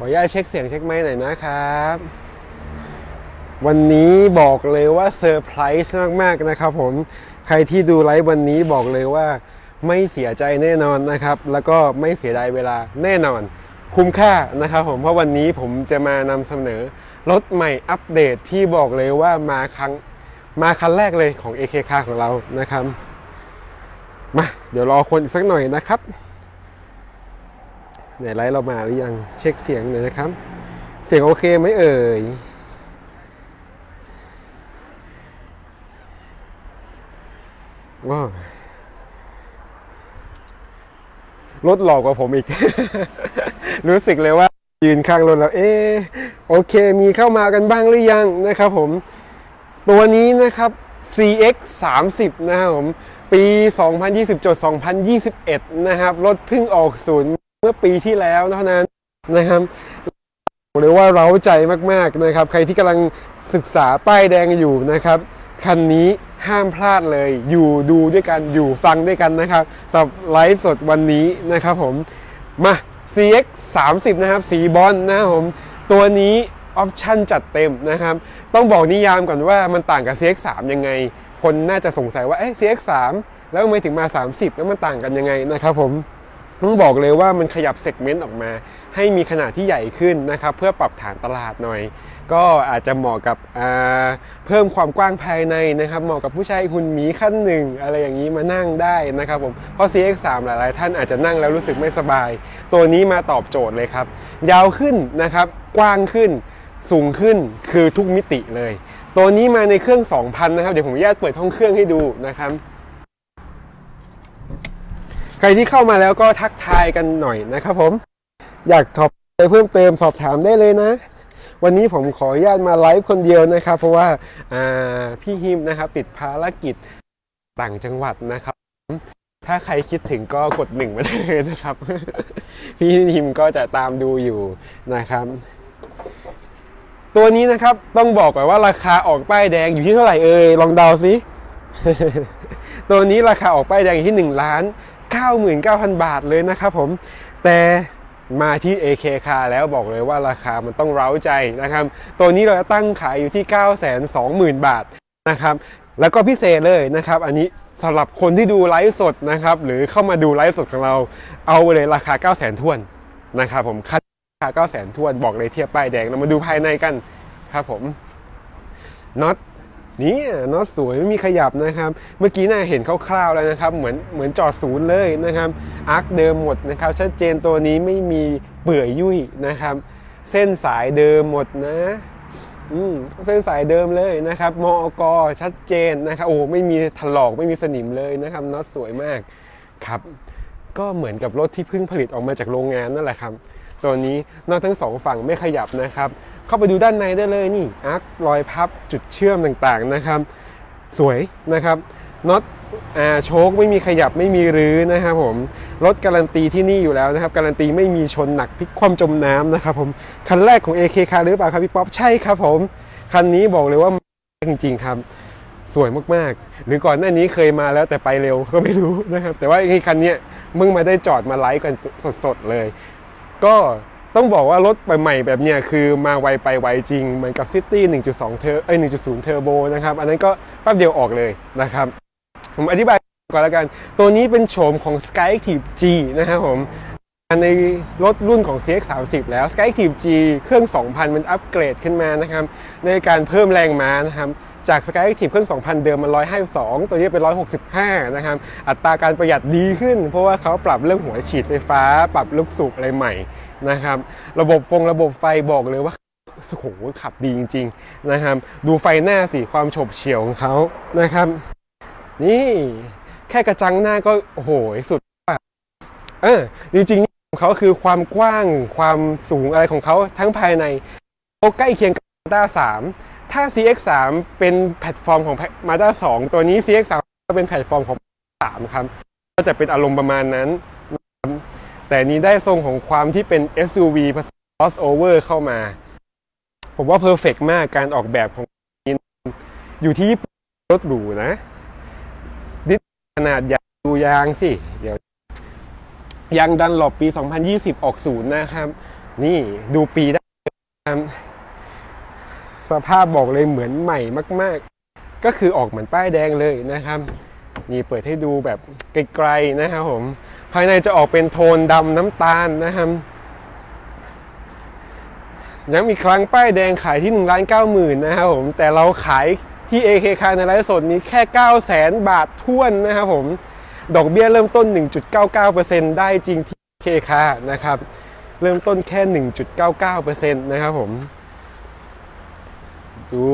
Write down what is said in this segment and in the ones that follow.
ขออนุญาตเช็คเสียงเช็คไมค์หน่อยนะครับ วันนี้บอกเลยว่าเซอร์ไพรส์มากๆนะครับผมใครที่ดูไลฟ์วันนี้บอกเลยว่าไม่เสียใจแน่นอนนะครับ แล้วก็ไม่เสียดายเวลาแน่นอน คุ้มค่านะครับผมเพราะวันนี้ผมจะมานำเสนอรถใหม่อัปเดตที่บอกเลยว่ามาครั้งมาคันแรกเลยของ AK c a r ของเรานะครับ มาเดี๋ยวรอคนอีกสักหน่อยนะครับ ไหนไลฟ์เรามาหรือยังเช็คเสียงหน่อยนะครับ เสียงโอเคไหมเอ่ยว้าวรถหลอกกว่าผมอีก รู้สึกเลยว่า ยืนข้างรถแล้ว เอ๊โอเค มีเข้ามากันบ้างหรือยังนะครับผม ตัวนี้นะครับ CX 30นะครับผม ปี 2027-2021 นะครับ รถเพิ่งออกศูนย์ เมื่อปีที่แล้วเท่านั้นนะครับหรือว่าเร้าใจมากๆนะครับ ใครที่กำลังศึกษาป้ายแดงอยู่นะครับคันนี้ห้ามพลาดเลย อยู่ดูด้วยกันอยู่ฟังด้วยกันนะครับสำหรับไลฟ์สดวันนี้นะครับผมมา CX 30นะครับสีบอลนะครับผมตัวนี้ออปชั่นจัดเต็มนะครับ ต้องบอกนิยามก่อนว่ามันต่างกับ CX 3ยังไง คนน่าจะสงสัยว่าเอ๊ะ CX 3แล้วทำไมถึงมา 30 แล้วมันต่างกันยังไงนะครับผม ต้องบอกเลยว่ามันขยับเซกเมนต์ออกมา ให้มีขนาดที่ใหญ่ขึ้นนะครับเพื่อปรับฐานตลาดหน่อย ก็อาจจะเหมาะกับเพิ่มความกว้างภายในนะครับ เหมาะกับผู้ชายหุ่นหมีขั้นหนึ่งอะไรอย่างนี้มานั่งได้นะครับผมเพราะ CX3 หลายๆ ท่านอาจจะนั่งแล้วรู้สึกไม่สบาย ตัวนี้มาตอบโจทย์เลยครับ ยาวขึ้นนะครับกว้างขึ้นสูงขึ้นคือทุกมิติเลย ตัวนี้มาในเครื่อง 2,000 นะครับ เดี๋ยวผมอนุญาตเปิดห้องเครื่องให้ดูนะครับ ใครที่เข้ามาแล้วก็ทักทายกันหน่อยนะครับผม อยากสอบไปเพิ่มเติมสอบถามได้เลยนะ วันนี้ผมขออนุญาตมาไลฟ์คนเดียวนะครับ เพราะว่าพี่ฮิมนะครับติดภารกิจต่างจังหวัดนะครับ ถ้าใครคิดถึงก็กดหนึ่งมาเลยนะครับ พี่ฮิมก็จะตามดูอยู่นะครับ ตัวนี้นะครับต้องบอกก่อนว่าราคาออกป้ายแดงอยู่ที่เท่าไหร่เอ่ยลองเดาสิตัวนี้ราคาออกป้ายแดงอยู่ที่1ล้าน 99,000 บาทเลยนะครับผม แต่มาที่ AK Car แล้วบอกเลยว่าราคามันต้องเร้าใจนะครับ ตัวนี้เราจะตั้งขายอยู่ที่ 920,000 บาทนะครับ แล้วก็พิเศษเลยนะครับ อันนี้สำหรับคนที่ดูไลฟ์สดนะครับ หรือเข้ามาดูไลฟ์สดของเรา เอาไปเลยราคา 900,000ท้วนนะครับผมคัดราคา900,000ท้วนบอกเลยเทียบป้ายแดงเรามาดูภายในกันครับผมน็อต นี่น็อตสวยไม่มีขยับนะครับ เมื่อกี้น่าเห็นคร่าวๆแล้วนะครับ เหมือนเหมือนจอดศูนย์เลยนะครับอาร์คเดิมหมดนะครับ ชัดเจนตัวนี้ไม่มีเปื่อยยุ่ยนะครับ เส้นสายเดิมหมดนะอืมเส้นสายเดิมเลยนะครับ มอกชัดเจนนะครับ โอ้ไม่มีถลอกไม่มีสนิมเลยนะครับน็อตสวยมากครับ ก็เหมือนกับรถที่เพิ่งผลิตออกมาจากโรงงานนั่นแหละครับ ตัวนี้นอกทั้งสองฝั่งไม่ขยับนะครับ เข้าไปดูด้านในได้เลยนี่อาร์ครอยพับจุดเชื่อมต่างๆนะครับ สวยนะครับน็อตโชคไม่มีขยับไม่มีรื้อนะครับผมรถการันตีที่นี่อยู่แล้วนะครับ การันตีไม่มีชนหนักพลิกคว่ำจมน้ำนะครับผมคันแรกของ AK คาหรือเปล่าครับพี่ป๊อปใช่ครับผม คันนี้บอกเลยว่าจริง ๆ ครับสวยมากๆ หรือก่อนหน้านี้เคยมาแล้วแต่ไปเร็วก็ไม่รู้นะครับ แต่ว่าไอ้คันนี้มึงมาได้จอดมาไลฟ์กันสดๆเลย ก็ต้องบอกว่ารถใหม่ๆแบบเนี้ยคือมาไวไปไวจริง เหมือนกับ City 1.2 เทอร์เอ้ย1.0 เทอร์โบนะครับ อันนั้นก็แป๊บเดียวออกเลยนะครับ ผมอธิบายก่อนแล้วกัน ตัวนี้เป็นโฉมของ Skyactiv G นะครับผมในรถรุ่นของ CX 30แล้ว Skyactiv G เครื่อง 2,000 มันอัปเกรดขึ้นมานะครับ ในการเพิ่มแรงม้านะครับ จาก Skyactiv เครื่อง 2,000 เดิมมัน 152 ตัวนี้เป็น 165 นะครับ อัตราการประหยัดดีขึ้น เพราะว่าเขาปรับเรื่องหัวฉีดไฟฟ้า ปรับลูกสูบอะไรใหม่นะครับ ระบบฟงระบบไฟบอกเลยว่าโอ้โหขับดีจริง ๆนะครับ ดูไฟหน้าสิความโฉบเฉี่ยวของเขานะครับ นี่แค่กระจังหน้าก็โอ้โหสุดเออจริงๆของเขาคือความกว้างความสูงอะไรของเขาทั้งภายในเขาใกล้เคียงกับ Mazda 3 ถ้า CX3 เป็นแพลตฟอร์มของ Mazda 2 ตัวนี้ CX3 ก็เป็นแพลตฟอร์มของ Mazda 3ครับ ก็จะเป็นอารมณ์ประมาณนั้นนะครับแต่นี้ได้ทรงของความที่เป็น SUV ผสม crossover เข้ามา ผมว่าเพอร์เฟกมากการออกแบบของนี้อยู่ที่รถหรูนะ ดิขนาดยางดูยางสิ เดี๋ยวยางดันหลบปี 2020 ออกศูนย์นะครับ นี่ดูปีได้ครับ สภาพบอกเลยเหมือนใหม่มาก ๆ ก็คือออกเหมือนป้ายแดงเลยนะครับนี่เปิดให้ดูแบบไกลๆนะครับผมภายในจะออกเป็นโทนดำน้ำตาลนะครับย้ำอีครั้งป้ายแดงขายที่1นึ่งล้านเก้าหมื่นนะครับผมแต่เราขายที่ AK คาในไลฟ์สดนี้แค่ 9 0 0แสนบาทท้วนนะครับผม ดอกเบี้ยเริ่มต้น 1.99%ได้จริงที่ AK คานะครับ เริ่มต้นแค่ 1.99%นะครับผม ดู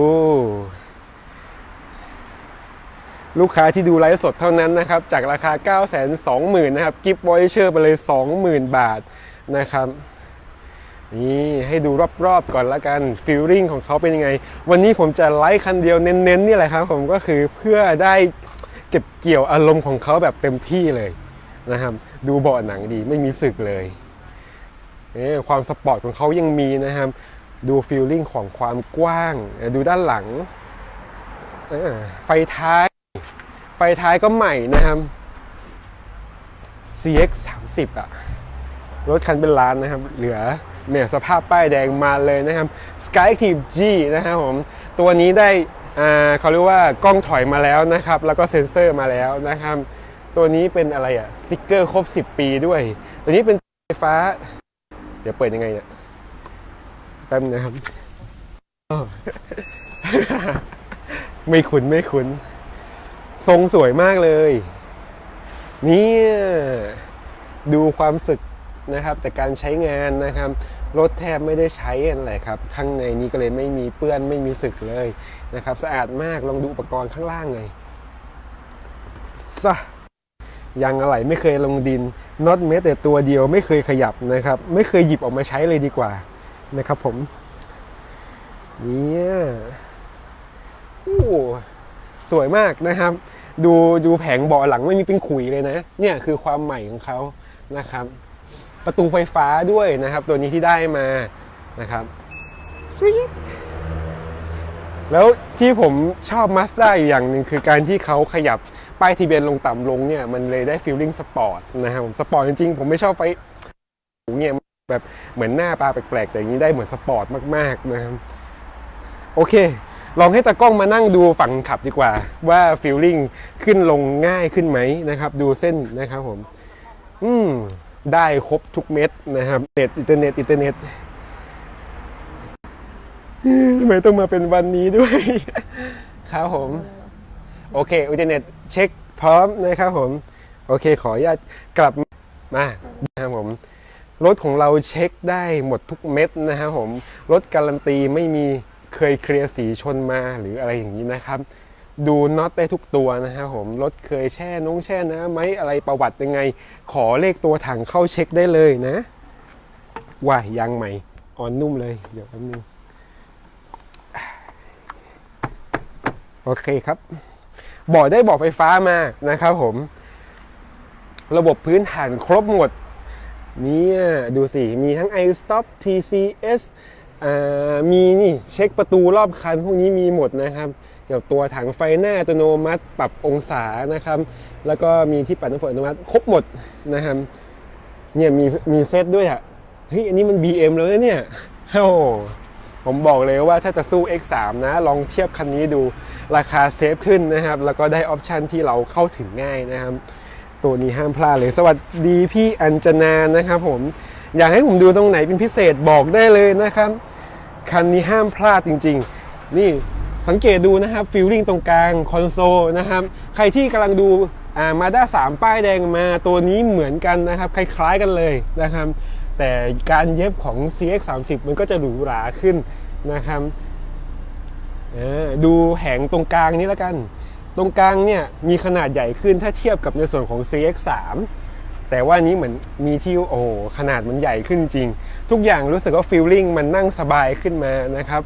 ลูกค้าที่ดูไลฟ์สดเท่านั้นนะครับ จากราคา 9 2 0 0 0 0นะครับ กิฟต์วอยเชอร์ไปเลย 20,000 บาทนะครับนี่ให้ดูรอบๆก่อนละกันฟีลลิ่งของเขาเป็นยังไง วันนี้ผมจะไลฟ์คันเดียวเน้นๆนี่แหละครับผมก็คือเพื่อได้เก็บเกี่ยวอารมณ์ของเขาแบบเต็มที่เลยนะครับ ดูเบาะหนังดีไม่มีสึกเลยเอความสปอร์ตของเขายังมีนะครับ ดูฟีลลิ่งของความกว้าง ดูด้านหลัง ไฟท้าย ไฟท้ายก็ใหม่นะครับ CX 30อะรถคันเป็นล้านนะครับ เหลือเนี่ยสภาพป้ายแดงมาเลยนะครับ Skyactiv G นะครับผม ตัวนี้ได้เขาเรียกว่ากล้องถอยมาแล้วนะครับ แล้วก็เซ็นเซอร์มาแล้วนะครับ ตัวนี้เป็นอะไรอะสติกเกอร์ครบ 10 ปีด้วย ตัวนี้เป็นไฟฟ้า เดี๋ยวเปิดยังไงเนี่ย แป๊บนะครับ ไม่คุ้นไม่คุ้น ทรงสวยมากเลย นี่ดูความสึกนะครับแต่การใช้งานนะครับ รถแทบไม่ได้ใช้อะไรครับ ข้างในนี้ก็เลยไม่มีเปื้อนไม่มีสึกเลยนะครับ สะอาดมากลองดูอุปกรณ์ข้างล่างเลยซะยางอะไหล่ไม่เคยลงดินน็อตเมแต่ตัวเดียวไม่เคยขยับนะครับ ไม่เคยหยิบออกมาใช้เลยดีกว่า นะครับผมเนี่ยโอ้สวยมากนะครับ ดูดูแผงเบาะหลังไม่มีเป็นขุยเลยนะ เนี่ยคือความใหม่ของเขานะครับ ประตูไฟฟ้าด้วยนะครับ ตัวนี้ที่ได้มานะครับสวีทแล้วที่ผมชอบ Mazda อยู่อย่างหนึ่งคือการที่เขาขยับป้ายทะเบียนลงต่ำลงเนี่ย มันเลยได้ฟีลลิ่งสปอร์ตนะครับผมสปอร์ตจริงๆ ผมไม่ชอบไฟสูงเนี่ย แบบเหมือนหน้าปลาแปลกๆแต่อย่างนี้ได้เหมือนสปอร์ตมากๆนะครับโอเค ลองให้ตากล้องมานั่งดูฝั่งขับดีกว่า ว่าฟีลลิ่งขึ้นลงง่ายขึ้นไหมนะครับ ดูเส้นนะครับผม อืมได้ครบทุกเม็ดนะครับเน็ตอินเทอร์เน็ตอินเทอร์เน็ตทำไมต้องมาเป็นวันนี้ด้วย ครับผม โอเคอินเทอร์เน็ตเช็คพร้อมนะครับผม โอเคขออนุญาตกลับมานะครับผม รถของเราเช็คได้หมดทุกเม็ดนะครับผม รถการันตีไม่มีเคยเคลียร์สีชนมาหรืออะไรอย่างนี้นะครับ ดูน็อตได้ทุกตัวนะครับผม รถเคยแช่น้องแช่นะไหมอะไรประวัติยังไง ขอเลขตัวถังเข้าเช็คได้เลยนะ ว่ายางใหม่อ่อนนุ่มเลยเดี๋ยวแป๊บนึงโอเคครับบอกได้บอกไฟฟ้ามานะครับผม ระบบพื้นฐานครบหมด เนี่ยดูสิ มีทั้ง iStop TCS อ่ามีนี่เช็คประตูรอบคัน พวกนี้มีหมดนะครับเกี่ยวกับตัวถังไฟหน้าอัตโนมัติปรับองศานะครับ แล้วก็มีที่ปัดน้ำฝนอัตโนมัติครบหมดนะครับเนี่ยมีมีเซตด้วยอะเฮ้ยอันนี้มัน BM แล้วเนี่ยโอ้โหผมบอกเลยว่าถ้าจะสู้ X3 นะ ลองเทียบคันนี้ดูราคาเซฟขึ้นนะครับ แล้วก็ได้ออปชันที่เราเข้าถึงง่ายนะครับ ตัวนี้ห้ามพลาดเลย สวัสดีพี่อัญจนานะครับผมอยากให้ผมดูตรงไหนเป็นพิเศษบอกได้เลยนะครับ คันนี้ห้ามพลาดจริง ๆ นี่สังเกตดูนะครับฟิลลิ่งตรงกลางคอนโซลนะครับ ใครที่กำลังดูมาด้าสามป้ายแดงมาตัวนี้เหมือนกันนะครับ คล้ายๆกันเลยนะครับ แต่การเย็บของ CX30 มันก็จะหรูหราขึ้นนะครับดูแหงตรงกลางนี้แล้วกัน ตรงกลางเนี่ยมีขนาดใหญ่ขึ้นถ้าเทียบกับในส่วนของ CX3 แต่ว่านี้เหมือนมีที่โอ้ขนาดมันใหญ่ขึ้นจริง ทุกอย่างรู้สึกว่าฟีลลิ่งมันนั่งสบายขึ้นมานะครับ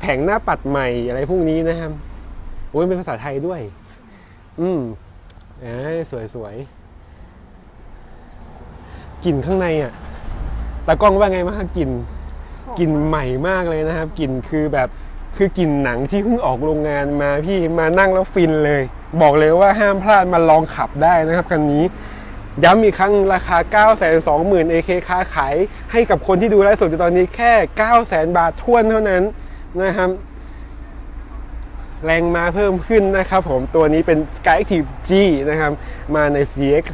แผงหน้าปัดใหม่อะไรพวกนี้นะครับ โอ้ยเป็นภาษาไทยด้วย อืมเอ้สวยสวยกลิ่นข้างในอะตากล้องว่าไงมางกลิ่นกลิ่นใหม่มากเลยนะครับกลิ่นคือแบบ คือกลิ่นหนังที่เพิ่งออกโรงงานมาพี่มานั่งแล้วฟินเลย บอกเลยว่าห้ามพลาดมาลองขับได้นะครับคันนี้ ย้ำอีกครั้งราคา 9 2 0 0 0 0 AK ค้าขายให้กับคนที่ดูไลฟ์สดอยู่ตอนนี้แค่ 9 0 0 0 0 บาททวนเท่านั้นนะครับ แรงมาเพิ่มขึ้นนะครับผมตัวนี้เป็น Skyactiv G นะครับ มาใน CX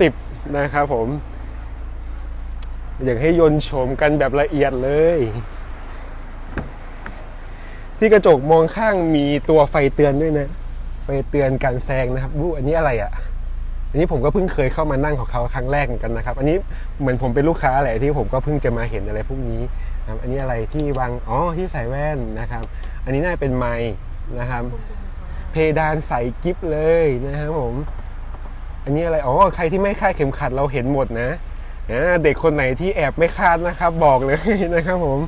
30นะครับผม อยากให้ยนต์โฉมกันแบบละเอียดเลย ที่กระจกมองข้างมีตัวไฟเตือนด้วยนะ ไฟเตือนการแซงนะครับวู้อันนี้อะไรอะ่ะ อันนี้ผมก็เพิ่งเคยเข้ามานั่งของเขาครั้งแรกเหมือนกันนะครับ อันนี้เหมือนผมเป็นลูกค้าแหละที่ผมก็เพิ่งจะมาเห็นอะไรพวกนี้นะครับอันนี้อะไรที่วางอ๋อที่ใส่แว่นนะครับ อันนี้น่าจะเป็นไม้นะครับ เพดานใส่กิฟเลยนะครับผม อันนี้อะไรอ๋อใครที่ไม่คาดเข็มขัดเราเห็นหมดนะเด็กคนไหนที่แอบไม่คาดนะครับ บอกเลยนะครับผม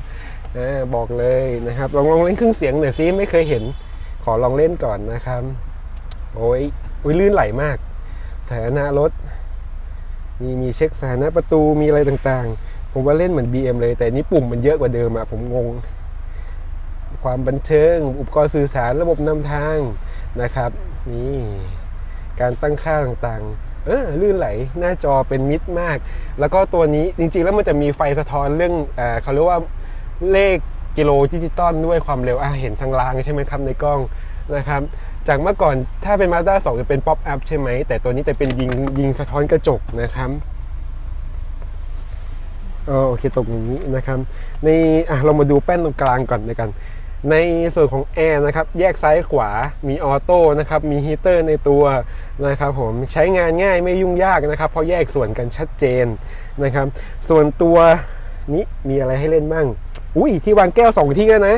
อ่าบอกเลยนะครับลองลองเล่นเครื่องเสียงหน่อยซิไม่เคยเห็น ขอลองเล่นก่อนนะครับ โอ้ยอุ้ยลื่นไหลมากสถานะรถมีมีเช็คสถานะประตูมีอะไรต่างๆ ผมว่าเล่นเหมือน BM เลย แต่นี่ปุ่มมันเยอะกว่าเดิมอะผมงง ความบันเทิง อุปกรณ์สื่อสารระบบนำทางนะครับ นี่การตั้งค่าต่างๆ เออลื่นไหลหน้าจอเป็นมิดมาก แล้วก็ตัวนี้จริงๆแล้วมันจะมีไฟสะท้อนเรื่องเออเขาเรียกว่า เลขกิโลดิจิตอลด้วยความเร็วอะเห็นทางลางใช่ไหมครับในกล้องนะครับ จากเมื่อก่อนถ้าเป็น Mazda 2 จะเป็นป๊อปอัพใช่ไหม แต่ตัวนี้จะเป็นยิงยิงสะท้อนกระจกนะครับโอเคตรงนี้นะครับ ในอะเรามาดูแป้นตรงกลางก่อนในกัน ในส่วนของแอร์นะครับ แยกซ้ายขวา มีออโต้นะครับ มีฮีเตอร์ในตัวนะครับผมใช้งานง่ายไม่ยุ่งยากนะครับ เพราะแยกส่วนกันชัดเจนนะครับ ส่วนตัวนี้มีอะไรให้เล่นบ้าง อุ้ยที่วางแก้ว 2 ที่แล้วนะ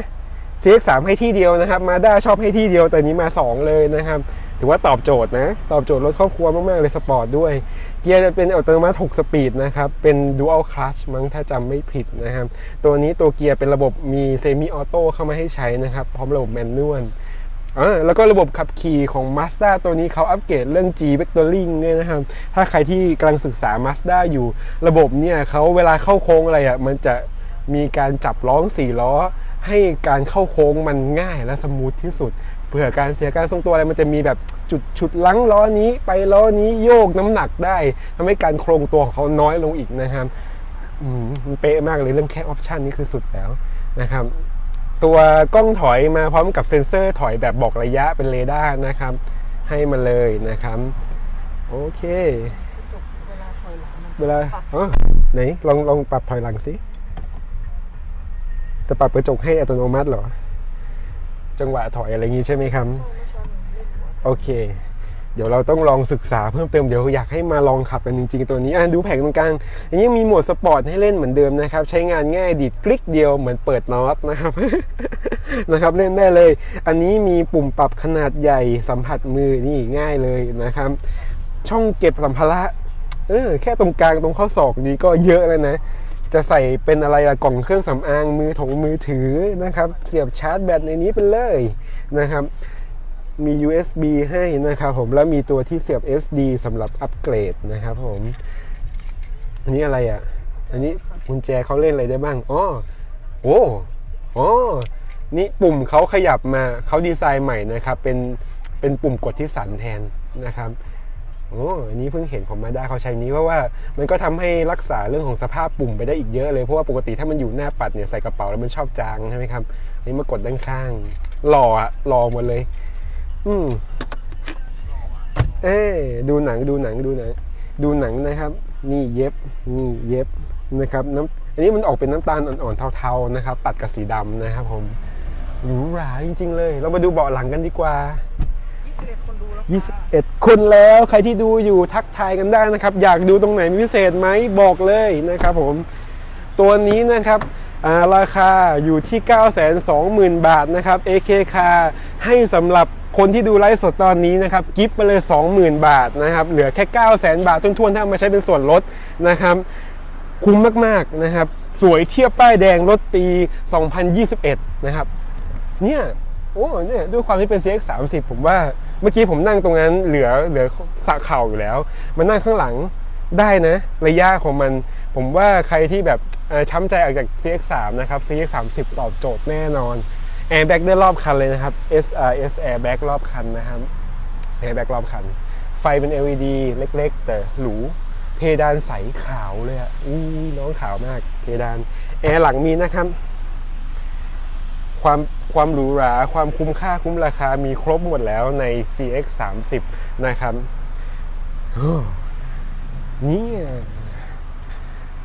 CX3 ให้ที่เดียวนะครับ มาด้าชอบให้ที่เดียวแต่นี้มา 2 เลยนะครับ ถือว่าตอบโจทย์นะ ตอบโจทย์รถครอบครัวมาก ๆ เลยสปอร์ตด้วย เกียร์จะเป็นอัตโนมัติ 6 สปีดนะครับ เป็น Dual Clutch มั้งถ้าจำไม่ผิดนะครับ ตัวนี้ตัวเกียร์เป็นระบบมีเซมิออโต้เข้ามาให้ใช้นะครับ พร้อมระบบแมนนวลอ่าแล้วก็ระบบขับขี่ของ Mazda ตัวนี้เขาอัปเกรดเรื่อง G Vectoring เนี่ยนะครับ ถ้าใครที่กำลังศึกษา Mazda อยู่ระบบเนี่ยเขาเวลาเข้าโค้งอะไรอะมันจะ มีการจับล้อสี่ล้อ ให้การเข้าโค้งมันง่ายและสมูทที่สุด เผื่อการเสียการทรงตัวอะไรมันจะมีแบบจุดฉุดลังล้อนี้ไปล้อนี้โยกน้ำหนักได้ทำให้การโครงตัวของเขาน้อยลงอีกนะครับอืมมันเป๊ะมากเลยเรื่องแค่ออปชันนี้คือสุดแล้วนะครับ ตัวกล้องถอยมาพร้อมกับเซ็นเซอร์ถอยแบบบอกระยะเป็นเรดาร์นะครับ ให้มาเลยนะครับ โอเคจบเวลาถอยหลังมันเวลาอ๋อไหนลองลองปรับถอยหลังสิ จะปรับกระจกให้อัตโนมัติเหรอ จังหวะถอยอะไรอย่างงี้ใช่ไหมครับ โอเค เดี๋ยวเราต้องลองศึกษาเพิ่มเติมเดี๋ยวอยากให้มาลองขับกันจริง ๆ ตัวนี้อะดูแผงตรงกลางอย่างนี้มีโหมดสปอร์ตให้เล่นเหมือนเดิมนะครับ ใช้งานง่ายดีดคลิกเดียวเหมือนเปิดน็อตนะครับ นะครับเล่นได้เลย อันนี้มีปุ่มปรับขนาดใหญ่สัมผัสมือนี่ง่ายเลยนะครับ ช่องเก็บสัมภาระเออแค่ตรงกลางตรงข้อศอกนี้ก็เยอะแล้วนะ จะใส่เป็นอะไรอะกล่องเครื่องสำอางมือถงมือถือนะครับ เสียบชาร์จแบตในนี้ไปเลยนะครับ มี USB ให้นะครับผมแล้วมีตัวที่เสียบ SD สำหรับอัปเกรดนะครับผม อันนี้อะไรอะ อันนี้กุญแจเขาเล่นอะไรได้บ้างอ๋อโอ้อ๋อนี่ปุ่มเขาขยับมาเขาดีไซน์ใหม่นะครับ เป็นเป็นปุ่มกดที่สันแทนนะครับ อ้อันนี้เพิ่งเห็นผมมาได้เขาใช้นี้เพราะว่ามันก็ทำให้รักษาเรื่องของสภาพปุ่มไปได้อีกเยอะเลยเพราะว่าปกติถ้ามันอยู่หน้าปัดเนี่ยใส่กระเป๋าแล้วมันชอบจางใช่ไหมครับนนี้มากดด้านข้างหล่ออะหล่อหมดเลย อืมเอ้ยดูหนังดูหนังดูหนังดูหนังนะครับ นี่เย็บนี่เย็บนะครับน้ำอันนี้มันออกเป็นน้ำตาลอ่อนๆเทาๆนะครับ ตัดกับสีดำนะครับผมหรูหราจริง ๆ เลย เรามาดูเบาะหลังกันดีกว่า 21 คนดูแล้ว21 คนแล้วใครที่ดูอยู่ทักทายกันได้นะครับ อยากดูตรงไหนพิเศษไหมบอกเลยนะครับผมตัวนี้นะครับาราคาอยู่ที่ 920,000 บาทนะครับ AK Car ให้สำหรับคนที่ดูไลฟ์สดตอนนี้นะครับกิฟต์ไปเลย 20,000 บาทนะครับเหลือแค่ 900,000 บาททวนๆถ้ามาใช้เป็นส่วนลดนะครับคุ้มมากๆนะครับ สวยเทียบป้ายแดงรถปี 2021 นะครับเนี่ย โอ้เนี่ยด้วยความที่เป็น CX 3 0ผมว่าเมื่อกี้ผมนั่งตรงนั้นเหลือเหลือสะเข่าอยู่แล้วมานั่งข้างหลังได้นะ ระยะของมัน ผมว่าใครที่แบบช้ำใจออกจาก CX 3นะครับ CX 3 0ตอบโจทย์แน่นอน Airbag ได้รอบคันเลยนะครับ SRS Airbag รอบคันนะครับ Airbag รอบคัน ไฟเป็น LED เล็กๆ แต่หรูเพดานใสขาวเลยอะอู้น้องขาวมาก เพดานแอร์หลังมีนะครับ ความความหรูหรา ความคุ้มค่าคุ้มราคามีครบหมดแล้วใน CX 3 0นะครับเนี่ย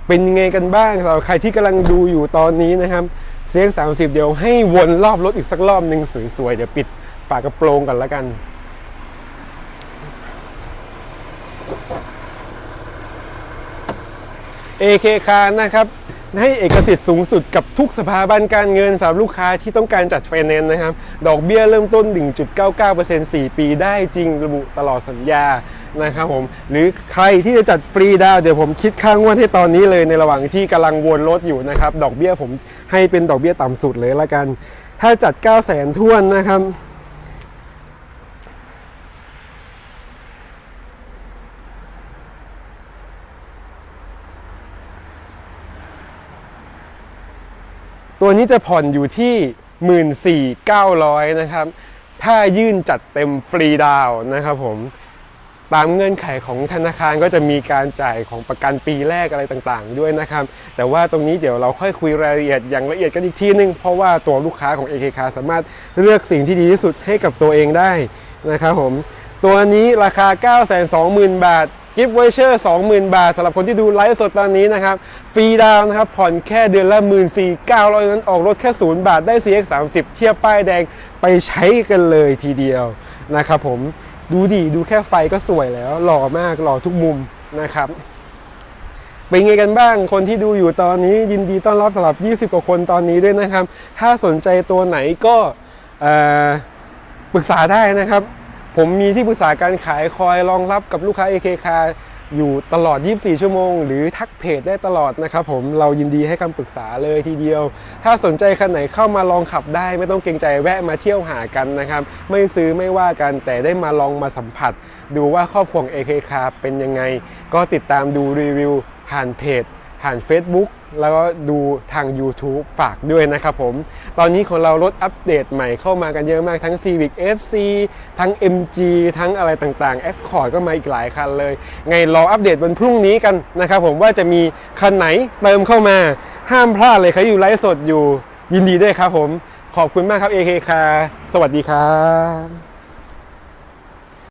เป็นยังไงกันบ้างสำหรับใครที่กำลังดูอยู่ตอนนี้นะครับ CX 3 0เดี๋ยวให้วนรอบรถอีกสักรอบหนึ่งสวยๆ เดี๋ยวปิดฝากระโปรงกันแล้วกัน AK คานะครับ ให้เอกสิทธิ์สูงสุดกับทุกสถาบันการเงินสำหรับลูกค้าที่ต้องการจัดไฟแนนซ์นะครับ ดอกเบี้ยเริ่มต้น 1.99% 4 ปีได้จริงระบุตลอดสัญญานะครับผม หรือใครที่จะจัดฟรีดาวเดี๋ยวผมคิดค่างวดให้ตอนนี้เลยในระหว่างที่กำลังวนรถอยู่นะครับ ดอกเบี้ยผมให้เป็นดอกเบี้ยต่ำสุดเลยละกัน ถ้าจัด 9 0 0 0 0 0ท้วนนะครับ ตัวนี้จะผ่อนอยู่ที่ 14,900 นะครับ ถ้ายื่นจัดเต็มฟรีดาวนะครับผม ตามเงื่อนไขของธนาคารก็จะมีการจ่ายของประกันปีแรกอะไรต่างๆ ด้วยนะครับ แต่ว่าตรงนี้เดี๋ยวเราค่อยคุยรายละเอียดอย่างละเอียดกันอีกทีนึง เพราะว่าตัวลูกค้าของ AK c a r สามารถเลือกสิ่งที่ดีที่สุดให้กับตัวเองได้นะครับผม ตัวนี้ราคา 920,000 บาท กิฟต์ไวเชอร์20,000 บาทสำหรับคนที่ดูไลฟ์สดตอนนี้นะครับ ฟรีดาวนะครับ ผ่อนแค่เดือนละ 14,900นั้นออกรถแค่ 0 บาทได้ CX 30 เทียบป้ายแดงไปใช้กันเลยทีเดียวนะครับผมดูดิดูแค่ไฟก็สวยแล้ว หล่อมากหล่อทุกมุมนะครับเป็นไงกันบ้าง คนที่ดูอยู่ตอนนี้ยินดีต้อนรับสำหรับ 20 กว่าคนตอนนี้ด้วยนะครับ ถ้าสนใจตัวไหนก็ปรึกษาได้นะครับ ผมมีที่ปรึกษาการขายคอยรองรับกับลูกค้า AK c a r อยู่ตลอด 24 ชั่วโมง หรือทักเพจได้ตลอดนะครับผมเรายินดีให้คำปรึกษาเลยทีเดียว ถ้าสนใจคันไหนเข้ามาลองขับได้ ไม่ต้องเกรงใจแวะมาเที่ยวหากันนะครับ ไม่ซื้อไม่ว่ากันแต่ได้มาลองมาสัมผัส ดูว่าครอบครัวของ AK Car เป็นยังไง ก็ติดตามดูรีวิวผ่านเพจ ผ่าน Facebook แล้วก็ดูทาง YouTube ฝากด้วยนะครับผม ตอนนี้ของเราลดอัปเดตใหม่เข้ามากันเยอะมากทั้ง Civic FC ทั้ง MG ทั้งอะไรต่างๆ Accord ก็มาอีกหลายคันเลย ไงรออัปเดตวันพรุ่งนี้กันนะครับผมว่าจะมีคันไหนเติมเข้ามา ห้ามพลาดเลยใครอยู่ไลฟ์สดอยู่ยินดีด้วยครับผม ขอบคุณมากครับ AK คาสวัสดีครับ